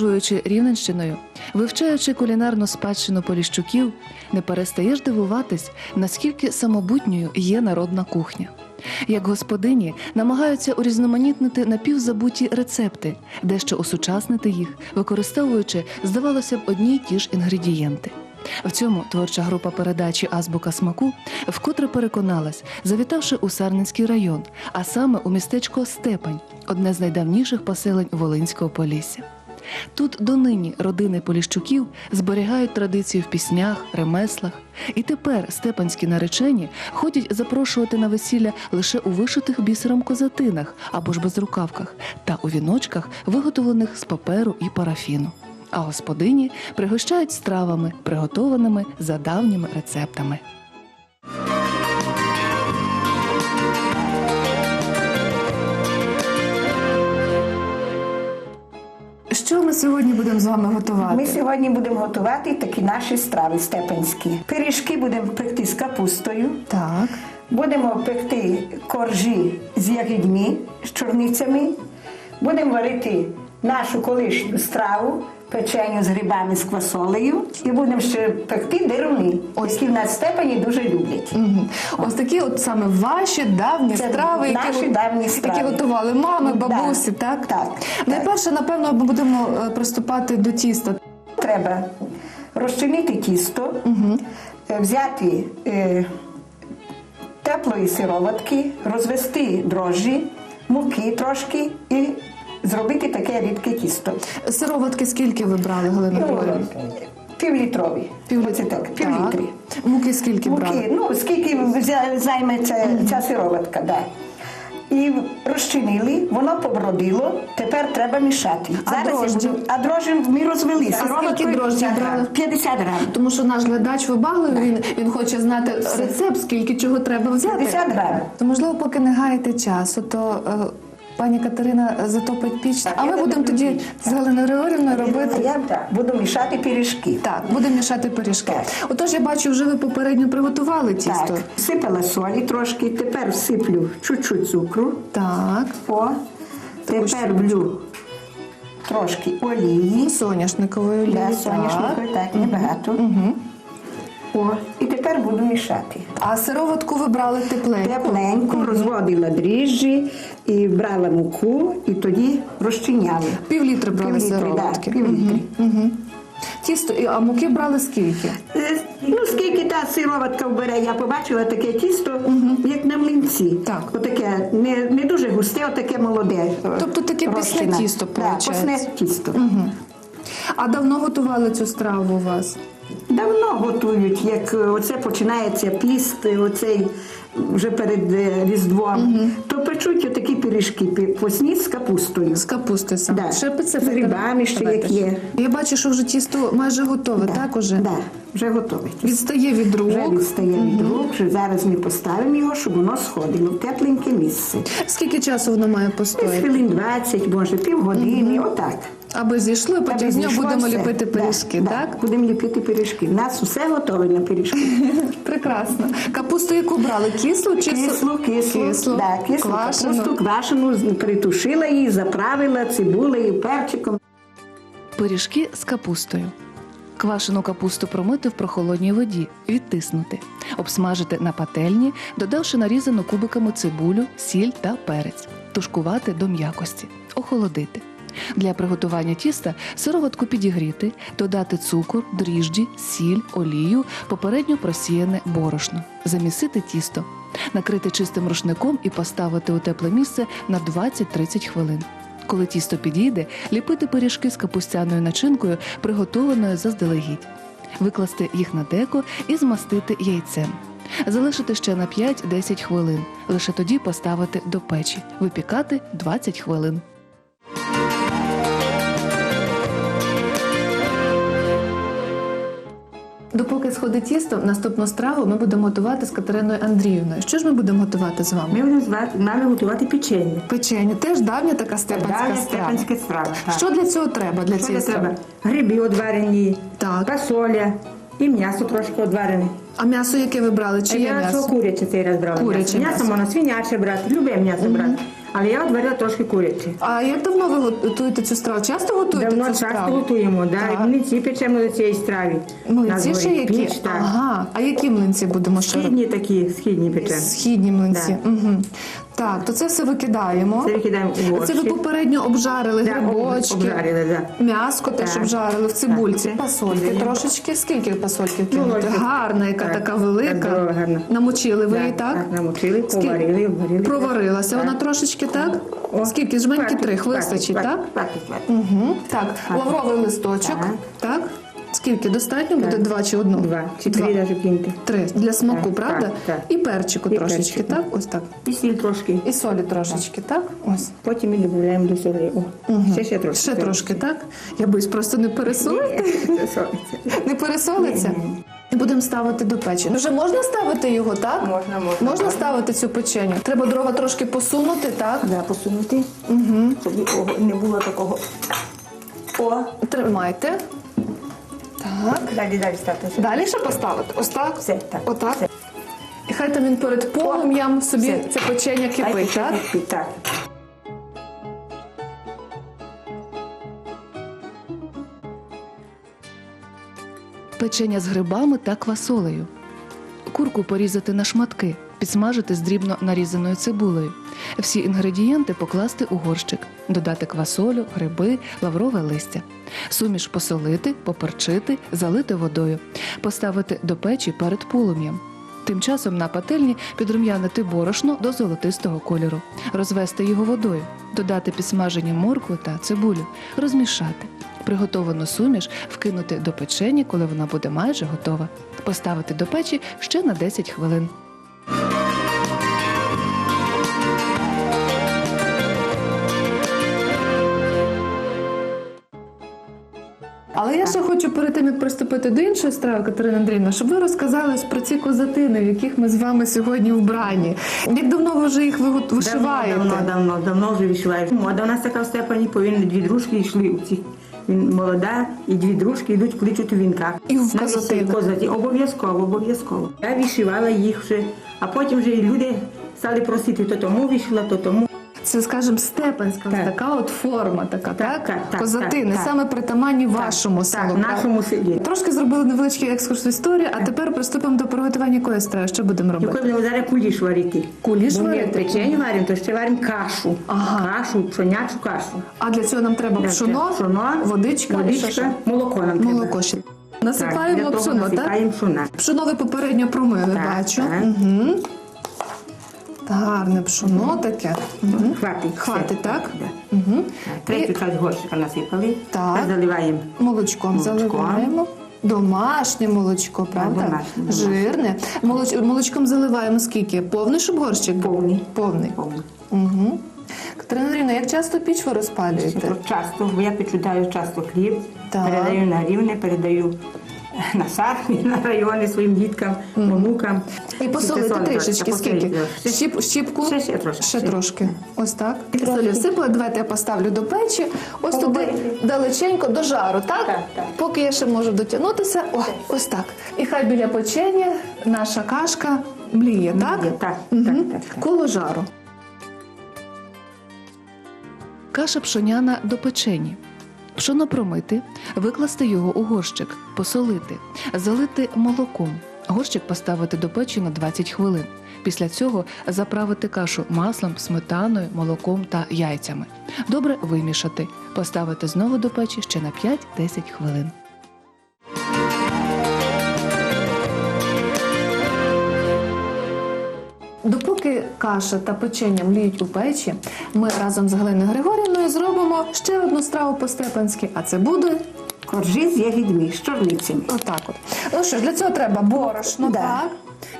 Подорожуючи Рівненщиною, вивчаючи кулінарну спадщину поліщуків, не перестаєш дивуватись, наскільки самобутньою є народна кухня. Як господині намагаються урізноманітнити напівзабуті рецепти, дещо осучаснити їх, використовуючи, здавалося б, одні й ті ж інгредієнти. В цьому творча група передачі Азбука смаку вкотре переконалась, завітавши у Сарненський район, а саме у містечко Степань, одне з найдавніших поселень Волинського Полісся. Тут донині родини Поліщуків зберігають традицію в піснях, ремеслах, і тепер степанські наречені ходять запрошувати на весілля лише у вишитих бісером козатинах або ж безрукавках та у віночках, виготовлених з паперу і парафіну. А господині пригощають стравами, приготованими за давніми рецептами. Що ми сьогодні будемо з вами готувати? Ми сьогодні будемо готувати такі наші страви степенські. Пиріжки будемо пекти з капустою. Так. Будемо пекти коржі з ягідьми, з чорницями. Будемо варити нашу колишню страву, печеню з грибами з квасолею. І будемо ще пекти деруни, які в нас в степені дуже люблять. Мгм. Ось такі от саме ваші давні Це страви, які, наші ви- давні страви. які готували мами, Да, бабусі, так? так, Найперше, напевно, ми будемо е, приступати до тіста. Треба розчинити тісто, е, взяти е, теплої сироватки, розвести дрожжі, муки трошки і зробити таке рідке тісто. Сироватки скільки ви брали, Галина Ну? Півлітрові. Пів- Оце так, Так. Муки скільки брали? Ну скільки взя- займе ця, ця сироватка, да. І розчинили, воно побродило, тепер треба мішати. А я дрожджі? буду- а дрожжі ми розвели. А скільки дрожджів 50 брали? 50 грам. Тому що наш глядач вибагливий, він, він хоче знати рецепт, скільки чого треба взяти. 50 грам. То можливо, поки не гаєте часу, то е, пані Катерина затопить піч, а ми будемо тоді з Галиною Григорівною робити. я так, буду мішати пиріжки. Так, будемо мішати пиріжки. Так. Отож, я бачу, вже ви попередньо приготували тісто. Так, всипала солі трошки, тепер всиплю чуть-чуть цукру. Так. О, тепер влю трошки олії. Соняшникової олії. Да, соняшникової, так, небагато. О, і тепер буду мішати. А сироватку ви брали тепленьку. Тепленько розводила дріжджі і брала муку, і тоді розчиняли. Пів літри брали Півлітри, сироватки. да, півлітри. Тісто, а муки брали скільки? Е, Ну, скільки та сироватка вбере, я побачила таке тісто, як на млинці. Так. Отаке, не, не дуже густе, отаке молоде. е, Тобто таке пісне тісто, Да, получається. пісне тісто. А давно готували цю страву у вас? Давно готують, як е, оце починається піст, е, оцей вже перед е, Різдвом, то печуть отакі пиріжки посні з капустою. З капусти саме. Да. Ще З грибами ще Давайте. як є. Я бачу, що вже тісто майже готове, Да, так уже? Да, вже готове. Відстає від рук. Вже відстає від рук, вже зараз ми поставимо його, щоб воно сходило в тепленьке місце. Скільки часу воно має Десь постояти? хвилин 20, може, півгодини, отак. Аби зійшло, і потім з нього будемо все. ліпити пиріжки, да, так? Будемо ліпити пиріжки. У нас усе готове на пиріжки. Прекрасно. Капусту яку брали? Кислу чи Кислу, кислу, Кислу. Да, кислу Квашену. капусту, квашену, притушила її, заправила цибулею, перчиком. Пиріжки з капустою. Квашену капусту промити в прохолодній воді, відтиснути, обсмажити на пательні, додавши нарізану кубиками цибулю, сіль та перець, тушкувати до м'якості, охолодити. Для приготування тіста сироватку підігріти, додати цукор, дріжджі, сіль, олію, попередньо просіяне борошно, замісити тісто, накрити чистим рушником і поставити у тепле місце на 20-30 хвилин. Коли тісто підійде, ліпити пиріжки з капустяною начинкою, приготованою заздалегідь, викласти їх на деко і змастити яйцем. Залишити ще на 5-10 хвилин. Лише тоді поставити до печі, випікати 20 хвилин. Допоки сходить тісто, наступну страву ми будемо готувати з Катериною Андріївною. Що ж ми будемо готувати з вами? Ми будемо з вами готувати печення. Печення теж давня така степанська Далі страва. степанська страва. так. Що для цього треба для Що цієї для страви? треба? Гриби одварені, Так. фасоля і м'ясо трошки одварене. А м'ясо яке ви брали? Чиє м'ясо м'ясо? куряче цей раз брали. Куряче м'ясо. м'ясо. М'ясо можна свиняче брати, любе м'ясо брати. Але я варила трошки курячі. А як давно ви готуєте цю страву? Часто готуєте Давно цю часто страву? готуємо, да. Так. і млинці печемо до цієї страви. Млинці ще які? Піч, так. Ага. А які млинці будемо ще? Східні такі, східні печемо. Східні млинці. Угу. Так, то це все викидаємо. Це викидаємо у Це ви попередньо обжарили Да, грибочки. обжарили, да. М'яско теж Так. обжарили в цибульці. Так. Пасольки Так. трошечки. Скільки пасольки Ну, кинути? так. Гарна, яка Так. така велика. здорова, гарна. Намочили ви її, так? так, намочили, поварили, обварили. Проварилася Так. вона трошечки, так? О, Скільки? Жменьки хватить, трьох хватить, вистачить, хватить, так? хватить, хватить. Угу. Так, лавровий листочок. Так. Так. Скільки? Достатньо буде два чи одну? Два чи три навіть киньте. Три. Для смаку, Так, правда? так. І перчику І трошечки, перчику. так? Ось так. І сіль трошки. І солі трошечки, так? Ось. Потім ми додаємо до солі. О, ще, ще трошки. Ще трошки, так? Я боюсь просто не пересолити. Це солиться. Не пересолиться? І будемо ставити до печі. Вже можна ставити його, так? Можна, можна. Можна ставити цю печеню. Треба дрова трошки посунути, так? Да, посунути, угу. щоб не було такого. О, Тримайте. Так. далі, далі ставте. Далі ще поставити. Ось так? Все, так. Отак. Все. І хай там він перед полум'ям собі Все. це печення кипить, так? Так? Так. Печення з грибами та квасолею. Курку порізати на шматки, підсмажити з дрібно нарізаною цибулею. Всі інгредієнти покласти у горщик, додати квасолю, гриби, лаврове листя. Суміш посолити, поперчити, залити водою, поставити до печі перед полум'ям. Тим часом на пательні підрум'янити борошно до золотистого кольору, розвести його водою, додати підсмажені моркву та цибулю, розмішати. Приготовану суміш вкинути до печені, коли вона буде майже готова. Поставити до печі ще на 10 хвилин. Але я ще хочу перед тим, як приступити до іншої страви, Катерина Андрійовна, щоб ви розказали про ці козатини, в яких ми з вами сьогодні вбрані. Як давно ви вже їх вишиваєте? Давно, давно, давно вже вишиваєш. Мода у нас така в Степані, повинні дві дружки йшли у ці. Він молода, і дві дружки йдуть кличуть у вінках. І в козаті. Обов'язково, обов'язково. Я вишивала їх вже, а потім вже і люди стали просити, то тому вишила, то тому. Це, скажімо, степанська Так. така от форма, така, так? так, так, Козатини, так, так. саме притаманні вашому селу. Так, нашому селі. Трошки зробили невеличкий екскурс в історію, а тепер приступимо до приготування якої страви. Що будемо робити? Якою будемо зараз куліш варити. Куліш Бо ми варити? печеню варимо, то ще варимо кашу. Ага. Кашу, пшонячу кашу. А для цього нам треба пшоно, пшоно водичка, водичка, молоко нам треба. молоко ще. Так, Насипаємо того пшоно, так? Пшоно ви попередньо промили, Так, бачу. так. Угу. Гарне пшоно таке. Угу. Хватить. Хватить, так? Да. Угу. Третю часть горщика насипали. Так. Заливаємо. Молочком, Молочком. заливаємо. Домашнє молочко, правда? домашнє, домашнє. Жирне. Молоч... Молочком заливаємо скільки? Повний щоб горщик? Повний. Повний. Повний. Угу. Катерина Андріївна, як часто піч ви розпалюєте? Часто, бо я печу даю часто хліб, передаю на рівне, передаю на сарні, на райони своїм діткам, онукам. І посолити Це трішечки, скільки? Щіп, щіпку? Ще, ще трошки. Ще трошки. Ось так. Солі всипали, давайте я поставлю до печі. Ось туди далеченько до жару, так? Так, так. Поки я ще можу дотягнутися. О, ось так. І хай біля печення наша кашка мліє, так? Мліє, так, Мгм. так, так, так. Коло жару. Каша пшоняна до печені. Пшоно промити, викласти його у горщик, посолити, залити молоком. Горщик поставити до печі на 20 хвилин. Після цього заправити кашу маслом, сметаною, молоком та яйцями. Добре вимішати. Поставити знову до печі ще на 5-10 хвилин. Допоки каша та печення мліють у печі, ми разом з Галиною Григорівною зробимо ще одну страву по-степанськи, а це буде Коржі з ягідьми, з чорницями. отак от. Ну що ж, для цього треба борошно, Да. так?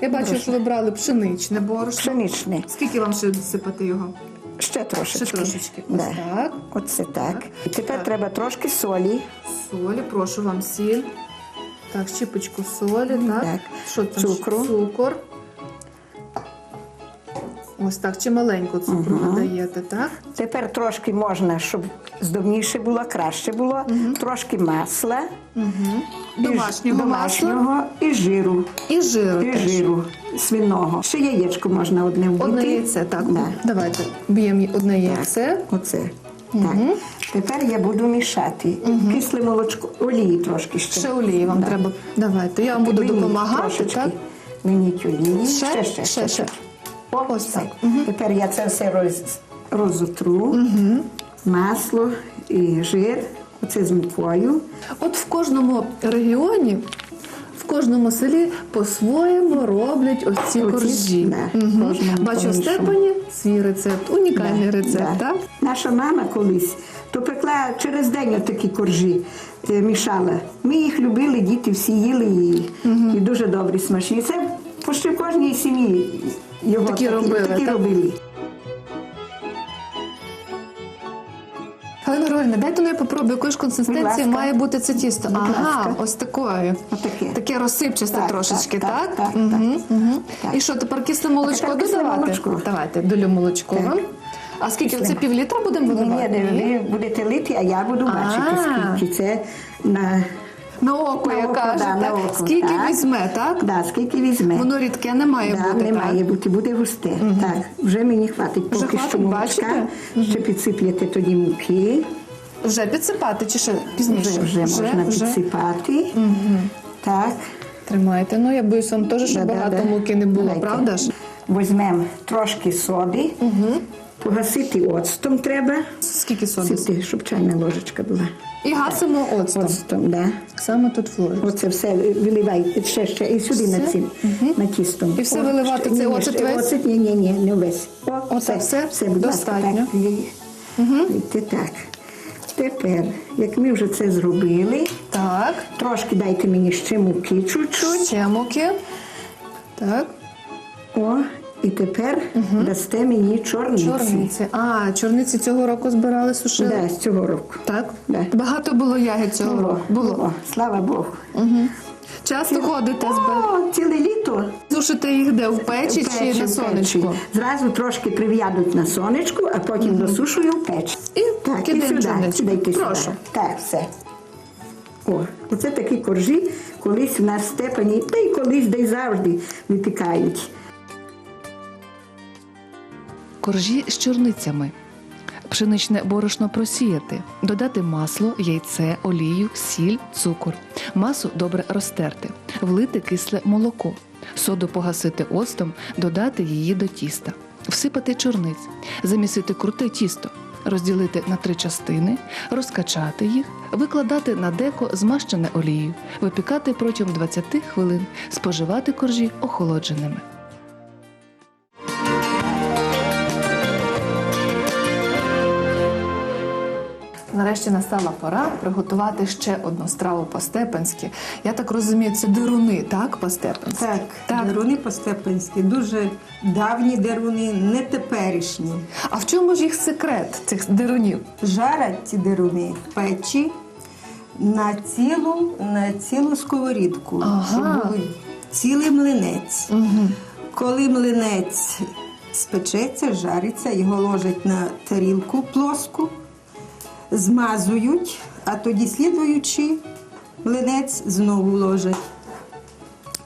Я бачу, що ви брали пшеничне борошно. Пшеничне. Скільки вам ще сипати його? Ще трошечки. Ще трошечки. Ось Да. так. Оце так. Тепер Так. треба трошки солі. Солі, прошу вам сіль. Так, щіпочку солі, так. Так. Що там? Цукру. Цукор. Ось так, чи маленьку цукру додаєте, так? Тепер трошки можна, щоб здобніше було, краще було. Трошки масла. І ж- Домашнього масла домашнього і жиру. і жиру. І теж. жиру свиного. Ще яєчко можна одне вбити. Одне яйце, так. Да. Давайте б'ємо одне Так, яйце. Оце. Так. Тепер я буду мішати. Кисле молочко, олії трошки ще. Ще олії вам треба. Давайте, я вам буду Линіть допомагати, трошечки. так? Олії. Ще? Ще, ще, Ще, ще. О, Ось так. Тепер я це все роз, розотру. Масло і жир. Оце з мукою. От в кожному регіоні, в кожному селі по-своєму роблять ось ці Оці, коржі. Мгм. кожному Бачу в. Степані свій рецепт, унікальний Да, рецепт, да. так? Наша мама колись то пекла через день такі коржі е, мішала. Ми їх любили, діти всі їли її. І дуже добрі, смачні. Це почти в кожній сім'ї його Такі робили, такі так? робили. Галина Григорівна, дайте ну я попробую, якої ж консистенції має бути це тісто. Будь ага, ласка. ось такої. Отаке. Таке розсипчасте Так, трошечки, так, так? так, Мгм, так. мгм. Так. І що, тепер кисле молочко додавати? Давайте, долю молочко Так. А скільки це пів літра будемо Ні, ні, ви будете лити, а я буду бачити, А. скільки це на, На око, я кажу, да, так? око, Скільки так. візьме, так? Да, скільки візьме. Воно рідке не має Да, бути, не так? має бути, буде густе. Так, вже мені хватить Вже поки що молочка. бачите? Ще підсип'єте тоді муки. Вже підсипати чи ще пізніше? Вже, вже можна підсипати. Так. Тримайте. Ну, я боюсь вам теж, щоб багато муки не було, Давайте. правда ж? Візьмемо трошки соди. Погасити оцтом треба. Скільки соди? Сипти, щоб чайна ложечка була. І гасимо оцтом. Оцтом, да. Саме тут в. Оце все виливайте ще, ще і сюди Все? на цим, на тістом. І все О, виливати цей оцет весь? Оцет, ні, ні, ні, не весь. О, Оце все? все, будь ласка, Достатньо. так. лій. Лійте так. Тепер, як ми вже це зробили, Так. трошки дайте мені ще муки чуть-чуть. Ще муки. Так. О, і тепер дасте мені чорниці. Чорниці. А, чорниці цього року збирали, сушили? Да, з цього року. Так? Да. Багато було ягід цього року. Було. О, слава Богу. Часто ходите збирати? О, ціле літо. Сушите їх де? В печі, В чи печі, на сонечку? печі. Зразу трошки прив'ядуть на сонечку, а потім досушую в печ. І Так, і сюди, чорничку. Прошу. сюди. Так, все. О, оце такі коржі колись в нас в степані, та й колись, де й завжди випікають. Коржі з чорницями. Пшеничне борошно просіяти, додати масло, яйце, олію, сіль, цукор. Масу добре розтерти, влити кисле молоко, соду погасити оцтом, додати її до тіста, всипати чорниць, замісити круте тісто, розділити на три частини, розкачати їх, викладати на деко змащене олією, випікати протягом 20 хвилин, споживати коржі охолодженими. Нарешті настала пора приготувати ще одну страву по-степанськи. Я так розумію, це дируни, так, по-степанськи? Так, Так. деруни по-степанськи, дуже давні деруни, не теперішні. А в чому ж їх секрет цих дирунів? Жарять ці деруни в печі на цілу, на цілу сковорідку, Ага. щоб був цілий млинець. Угу. Коли млинець спечеться, жариться, його ложать на тарілку плоску, змазують, а тоді слідуючи млинець знову ложать.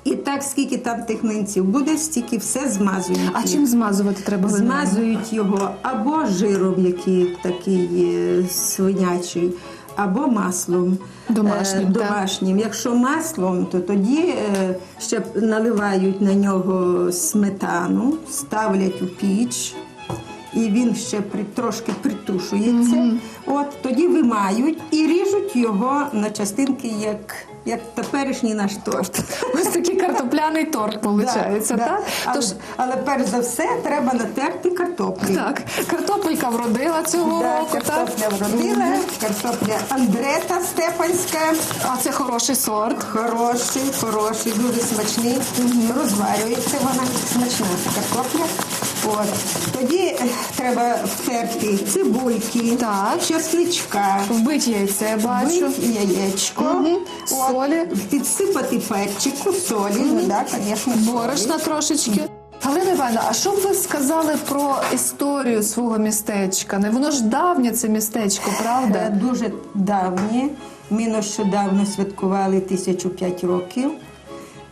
І так, скільки там тих млинців буде, стільки все змазують. А чим змазувати треба? Змазують його або жиром, який такий свинячий, або маслом Домашнім, Е, так. Якщо маслом, то тоді е, ще наливають на нього сметану, ставлять у піч. І він ще при, трошки притушується. От тоді вимають і ріжуть його на частинки, як, як теперішній наш торт. Ось такий картопляний торт виходить, Да, да. так? Але, Тож, але перш за все треба натерти картоплю. так, картопелька вродила цього Да, року, так? картопля вродила, картопля Андрета Степанська. А це хороший сорт. Хороший, хороший, дуже смачний. Розварюється вона, смачна картопля. От. Тоді е, треба втерти цибульки, Так. чесничка, Вбить яйце, я бачу. вбити яєчко, Мгм. От. Солі. підсипати перчику, солі, ну, да, звісно, солі. Борошна трошечки. Галина Івановна, а що б ви сказали про історію свого містечка? Не воно ж давнє це містечко, Е, правда? Дуже давнє. Ми нещодавно святкували 1005 років.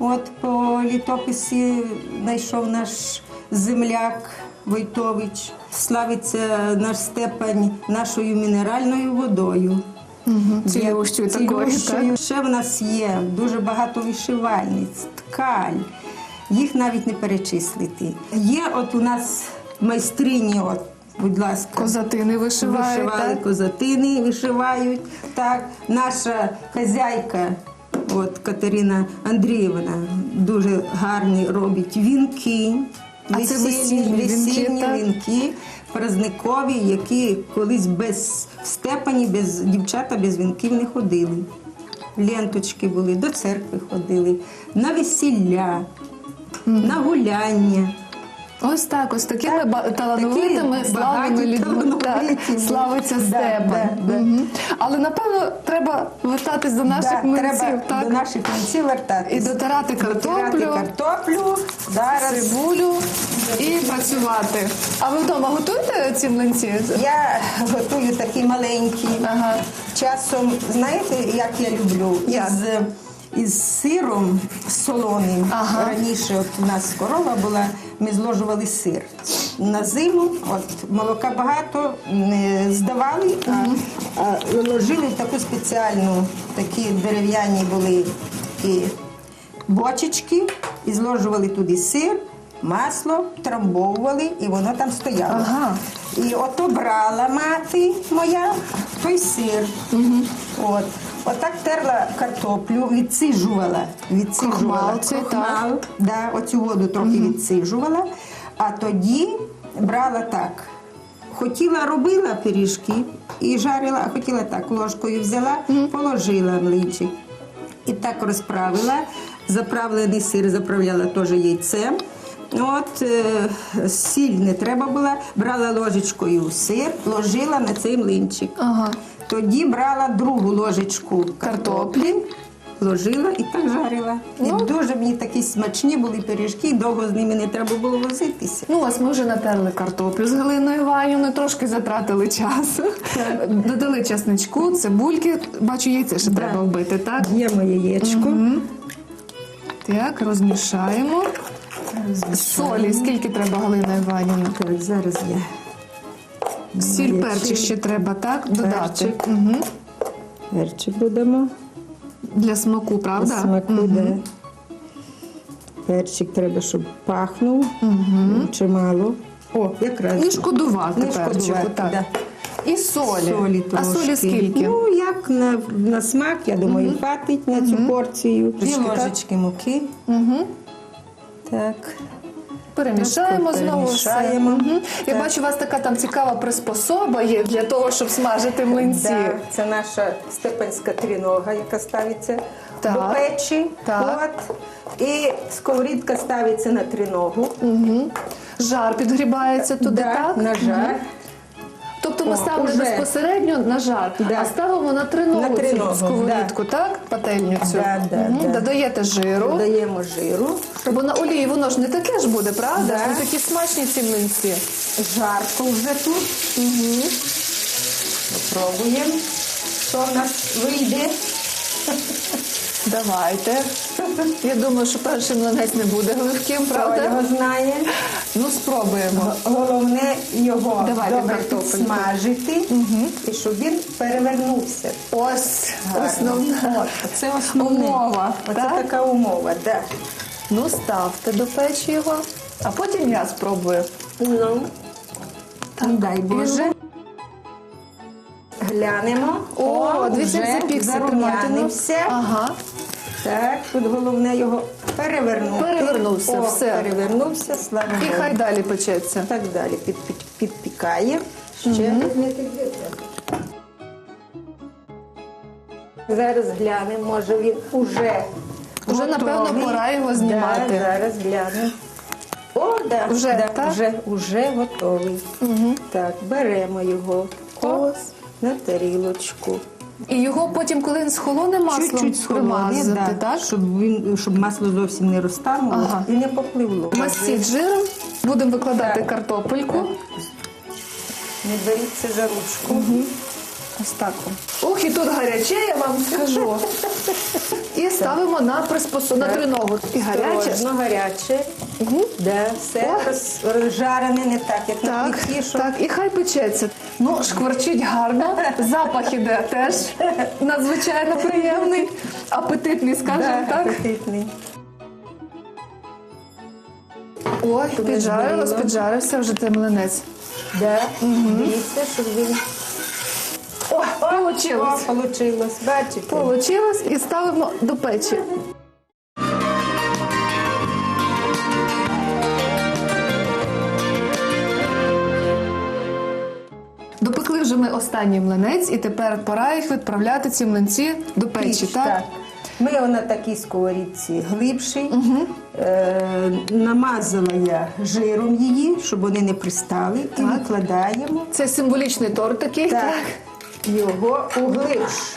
От по літописі знайшов наш земляк Войтович. Славиться наш степень нашою мінеральною водою. Угу. Цілющою такою, так? Ще в нас є дуже багато вишивальниць, ткань. Їх навіть не перечислити. Є от у нас майстрині, от, будь ласка. Козатини вишивають, Вишивали так? козатини, вишивають. Так, наша хазяйка, от Катерина Андріївна, дуже гарні робить вінки. А це весільні вінки, празникові, так? вінки, праздникові, які колись без в степані, без дівчата без вінків не ходили. Ленточки були, до церкви ходили, на весілля, на гуляння. Ось так, ось такими Так, талановитими, такі славними людьми. Так, славиться Да, Степан. да, да. Мгм. Але напевно треба вертатись до наших Да, млинців, треба так? до наших млинців вертатися. І дотирати картоплю. Дотирати картоплю. Зараз Цибулю і працювати. А ви вдома готуєте ці млинці? я готую такі маленькі. Ага. Часом, знаєте, як я люблю? Як? Із, із сиром солоним. Ага. Раніше от у нас корова була, ми зложували сир. На зиму, от молока багато не здавали, а, а ложили в таку спеціальну, такі дерев'яні були такі бочечки і зложували туди сир, масло, трамбовували, і воно там стояло. Ага. І ото брала мати моя той сир. От. Отак терла картоплю, відсиджувала Крохмал цей, крохмал, да, оцю воду трохи відсиджувала, а тоді брала так. Хотіла робила пиріжки і жарила, а хотіла так, ложкою взяла, положила млинчик. І так розправила. Заправлений сир заправляла теж яйцем. От е, сіль не треба було, брала ложечкою сир, ложила на цей млинчик. Ага. Тоді брала другу ложечку Картоплі. ложила і так жарила. І дуже мені такі смачні були пиріжки, і довго з ними не треба було возитися. Ну, ось ми вже натерли картоплю з Галиною Іванівною, трошки затратили час. Додали чесничку, цибульки. Бачу, яйце ще треба вбити, так? Б'ємо яєчко. Так, розмішаємо. Солі, скільки треба, Галина Іванівна? Так, зараз я. Сіль, перчик ще треба, так? Додати. Перчик. Угу. Перчик додамо. Для смаку, правда? Для Смаку, да. Перчик треба, щоб пахнув чимало. О, якраз. Не шкодувати Не перчику, шкодувати, так. да. І солі. Солі а солі скільки? Ну, як на, на смак, я думаю, хватить на цю порцію. Дві ложечки муки. Угу. Так. Перемішаємо знову все. Угу. Я бачу, у вас така там цікава приспособа є для того, щоб смажити млинці. Да, це наша степенська трінога, яка ставиться Так. до печі. Так. От. І сковорідка ставиться на триногу. Угу. Жар підгрібається туди, Да, так? на жар. Тобто ми О, ставимо уже. безпосередньо на жар, Да. а ставимо на триногу, На триногу, сковорідку, так? Пательню цю. Да, да, Мгм. да. Додаєте жиру. Додаємо жиру. Бо на олії воно ж не таке ж буде, правда? Да. Такі смачні ці млинці. Жарко вже тут. Угу. Пробуємо, що в нас вийде. Давайте. Я думаю, що перший млинець не буде гливким, Хто правда? його знає. Ну, спробуємо. Головне його Давайте добре картопельку. підсмажити, і щоб він перевернувся. Ось Гарно. основна це основне. умова. Оце так? така умова, да. Ну, ставте до печі його, а потім я спробую. Ну, дай Боже. Глянемо. О, дивіться, як вже запікся, ну. зарум'янився. Ага. Так, тут головне його перевернути. Перевернувся, О, все. Перевернувся, слава І Богу. хай далі печеться. Так далі під, під, підпікає. Ще Зараз глянемо, може він уже. Уже, напевно, готовий. пора його знімати. Да, зараз глянемо. О, да, Вже, да, так? вже, вже готовий. Угу. Так, беремо його. Ось на тарілочку. І його потім, коли він схолоне, маслом Чуть-чуть примазати, да, так? Щоб, він, щоб масло зовсім не розтануло Ага. і не попливло. Масіть жиром, будемо викладати Так. картопельку. Не беріться за ручку. Ось так. Ох, і тут гаряче, я вам скажу. І ставимо на приспособ, на триногу. І гаряче. Осторожно, гаряче. Да, все розжарене не так, як на Так, плиті, щоб так, і хай печеться. Ну, шкварчить гарно, запах іде теж надзвичайно приємний, апетитний, скажімо Да, так. апетитний. Ой, піджарилось, піджарився вже той млинець. Да. Дивіться, щоб він О, получилось. О, получилось. Бачите? Получилось і ставимо до печі. Ми останній млинець, і тепер пора їх відправляти ці млинці до печі, Піч, так? Ми його на такій сковорідці глибший. Е, намазала я жиром її, щоб вони не пристали. І викладаємо Це символічний торт такий, так? так, його у глибш.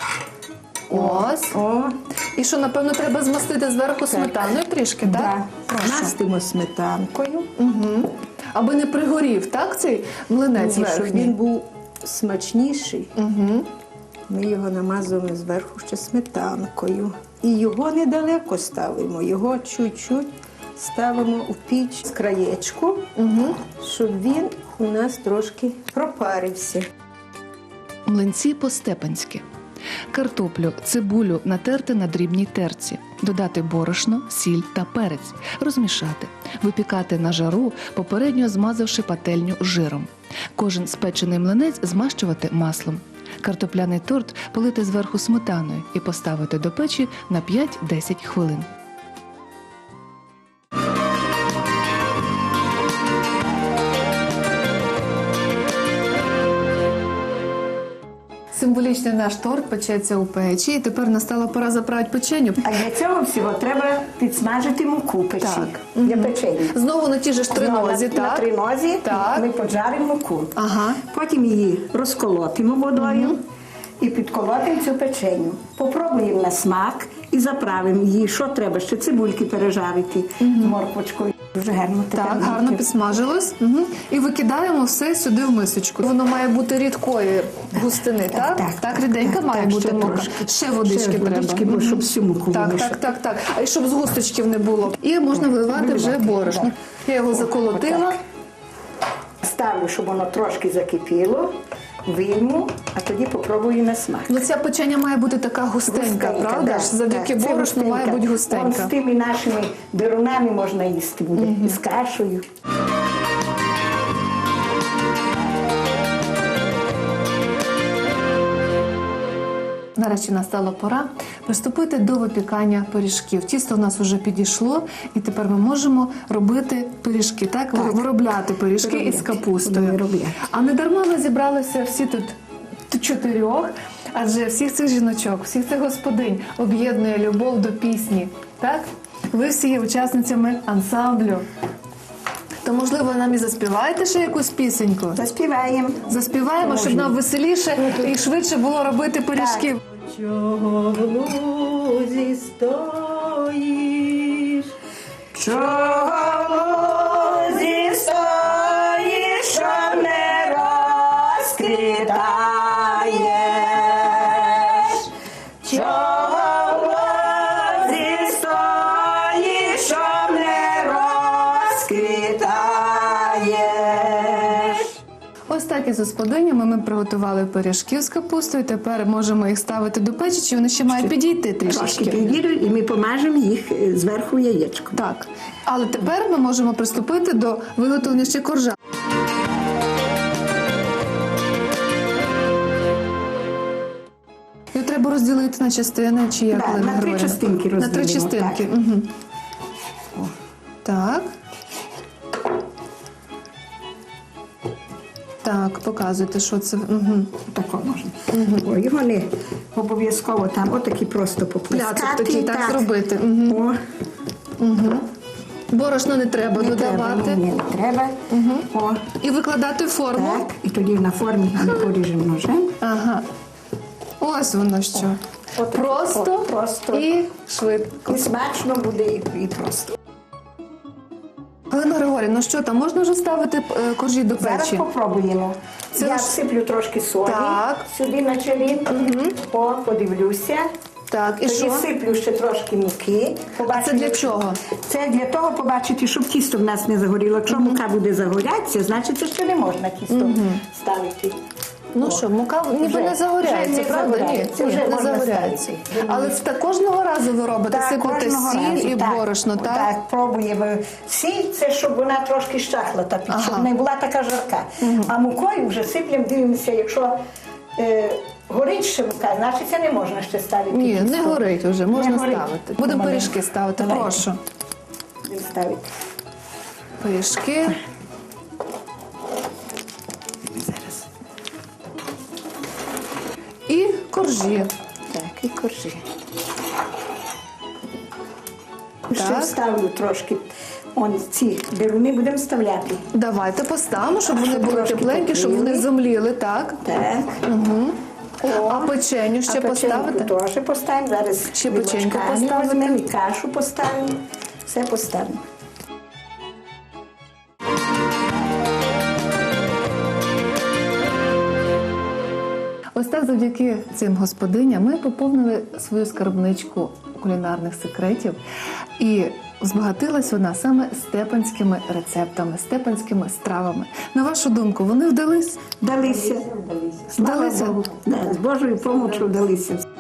Ось. О, І що, напевно, треба змастити зверху сметаною трішки, так? да. Мастимо сметанкою, Угу. Аби не пригорів, так, цей млинець Ні, щоб він був смачніший. Угу. Ми його намазуємо зверху ще сметанкою. І його недалеко ставимо, його чуть-чуть ставимо у піч з краєчку, Угу. щоб він у нас трошки пропарився. Млинці по-степанськи. Картоплю, цибулю натерти на дрібній терці, додати борошно, сіль та перець, розмішати, випікати на жару, попередньо змазавши пательню жиром. Кожен спечений млинець змащувати маслом. Картопляний торт полити зверху сметаною і поставити до печі на 5-10 хвилин. Символічний наш торт печеться у печі, і тепер настала пора заправити печеню. А для цього всього треба підсмажити муку печі Так. для печення. Знову на ті ж тринозі, на, на так? тринозі Так. ми поджаримо муку. Ага. Потім її розколотимо водою і підколотимо цю печеню. Попробуємо на смак і заправимо її. Що треба? Ще цибульки пережарити з морквочкою. Дуже гарно тепер Так, гарно підсмажилось. Угу. І викидаємо все сюди в мисочку. Воно має бути рідкої густини, так? так, так ріденька так, має так, бути ще мука. трошки. Ще водички Ще треба. водички, бо Мгм. щоб всю муку Так, вимішати. так, так, так. А і щоб згусточків не було. І можна виливати вже Виливати, борошно. так. Я його заколотила. Ставлю, щоб воно трошки закипіло, вийму, а тоді попробую на смак. Ну ця печення має бути така густенька, правда да? Завдяки да, борошну має густенька. бути Вон з тими нашими дерунами можна їсти буде, угу. з кашею. Нарешті настала пора приступити до випікання пиріжків. Тісто в нас вже підійшло, і тепер ми можемо робити пиріжки, так? Так. Виробляти пиріжки Виробляти. із капустою. Виробляти. А не дарма ми зібралися всі тут чотирьох, адже всіх цих жіночок, всіх цих господинь об'єднує любов до пісні. Так? Ви всі є учасницями ансамблю. То, можливо, нам і заспіваєте ще якусь пісеньку? Заспіваємо. Заспіваємо, щоб нам веселіше і швидше було робити пиріжки. Чого в лузі стоїш? Чого лузі стоїш, що не розквітаєш? Чого Так господинями ми приготували пиріжків з капустою. Тепер можемо їх ставити до печі, чи вони ще мають підійти Трошки трішечки. підійдуть, і ми помажемо їх е, зверху яєчком. Так, але тепер ми можемо приступити до виготовлення ще коржа. Його треба розділити на частини, чи як Да, Олена на три Григорівна? частинки На три розділимо, частинки. так. Угу. Так. Так, показуйте, що це. Угу. Тако можна. О, його не обов'язково там, отакі просто поплескати. Пляцок такий, так, зробити. Мгм. О, Борошно не треба не додавати. треба, ні, не треба. О, І викладати в форму. так. І тоді на формі ми поріжемо ножем. Ага. Ось воно що. От- Просто, от- просто. і швидко. І смачно буде, і, і просто. Галина Григорівна, ну що там, можна вже ставити е, коржі до Зараз печі? попробуємо. Це Я лиш- всиплю трошки солі Так. сюди на чарі. О, подивлюся. Так, і що? сиплю ще трошки муки. Це для чого? Це для того побачити, щоб тісто в нас не загоріло. Якщо мука буде загорятися, значить це ще не можна тісто ставити. Ну що, мука ніби не загоряється, правда? Ні, вже не загоряється. Але це кожного разу ви робите, кожного сіль і борошно, так? Так, пробуємо. Сіль це щоб вона трошки щахла, та Ага. щоб не була така жарка. А мукою вже сиплемо, дивимося, якщо е, горить ще мука, значить це не можна ще ставити. Ні, не горить вже, можна Не горить. ставити. Будемо пиріжки ставити, Давайте. прошу. Ставити. Пиріжки. Коржі. Так, і коржі. Так. Ще вставлю трошки. Он ці деруни будемо вставляти. Давайте поставимо, щоб вони Щоб були трошки тепленькі, щоб вони поплили. так? Так. О, А печеню ще а печеньку поставити? теж поставимо. Зараз Ще печеньку поставити? візьмемо, і кашу поставимо. Все поставимо. Ось так завдяки цим господиням ми поповнили свою скарбничку кулінарних секретів. І збагатилась вона саме степанськими рецептами, степанськими стравами. На вашу думку, вони вдались? Вдалися. Вдалися? З Божою помочю вдалися.